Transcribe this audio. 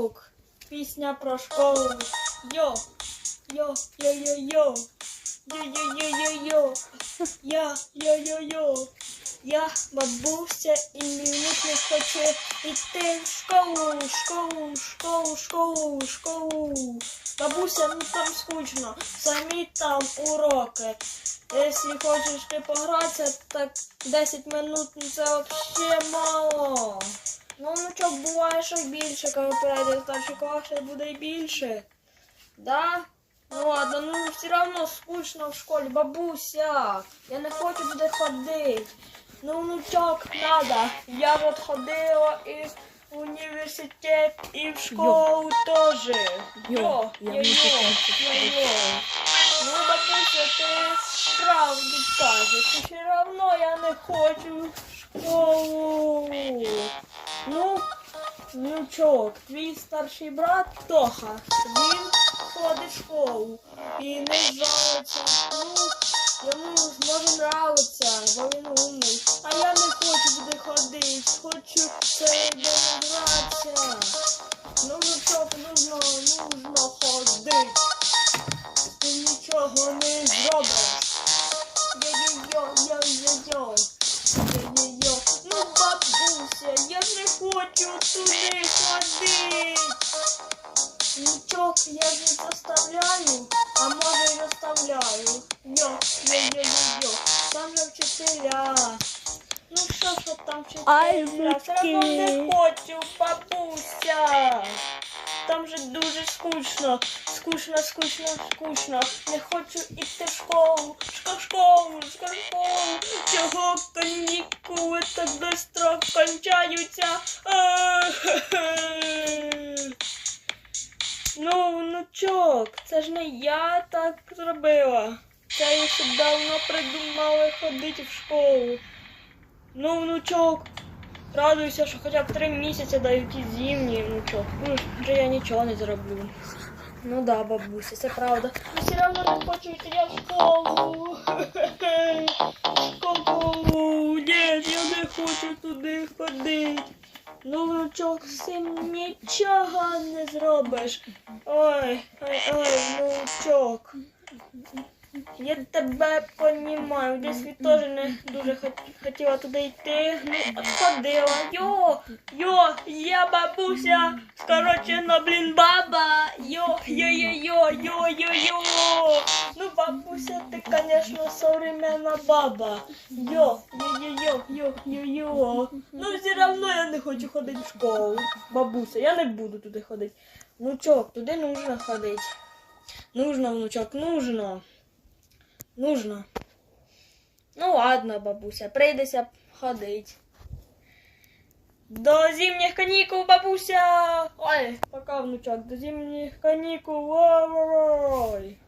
внук. Пісня про школу. Йо, йо, йо, йо, йо. Йо, йо, йо, йо, йо. Я, йо, йо, йо. Я бабуся і внук не хоче йти в школу, школу, школу, школу, школу. Бабуся, ну там скучно, самі там уроки. Якщо хочеш ти погратися, так 10 минут ну, це взагалі мало. Ну, внучок буває, що більше, коли перейде в старший клас, ще буде й більше. Да? Ну ладно, ну все одно скучно в школі, бабуся. Я не хочу туди ходити. Ну, внучок, надо. Я вот ходила і в університет, і в школу теж. Йо, йо, йо, йо, йо. Ну, бабуся, ти правду кажеш. І все одно я не хочу в школу. Внучок, твій старший брат Тоха, він ходить в школу і не жалиться. Ну, йому може нравиться, бо він хочу туди ходити. Нічого, я не заставляю, а може й заставляю. Йо, йо-йо-йо-йо. Там же вчителя. Ну що ж от там вчителя? Все одно не хочу, бабуся. Там же дуже скучно. Скучно, скучно, скучно. Не хочу йти в школу. Шко- школу, шко- школу. Чого канікули так швидко кончаються? Ну, внучок, це ж не я так зробила. Це я ще давно придумала ходити в школу. Ну, внучок, радуйся, що хоча б три місяці дають і зимні, внучок. Ну, вже я нічого не зроблю. Ну да, бабуся, це правда. Но все равно не хочу йти я в школу. Школу. Хочу туди ходити. Ну, внучок, з нічого не зробиш. Ой, ой, ой, внучок. Я тебе понімаю. Десь ви теж не дуже хотіла туди йти. Ну, ходила. Йо, йо, я бабуся, скорочена, блін, баба. Йо, йо, йо, йо, йо, йо, йо. Бабуся, ти, конечно, современна баба. Йо, йо, йо, йо, йо. Ну, все равно я не хочу ходити в школу. Бабуся, я не буду туди ходити. Внучок, туди нужно ходити. Нужно, внучок, нужно. Нужно. Ну ладно, бабуся, прийдеться ходить. До зимніх канікул, бабуся! Ой, пока, внучок, до зимніх канікул. Ой-ой-ой.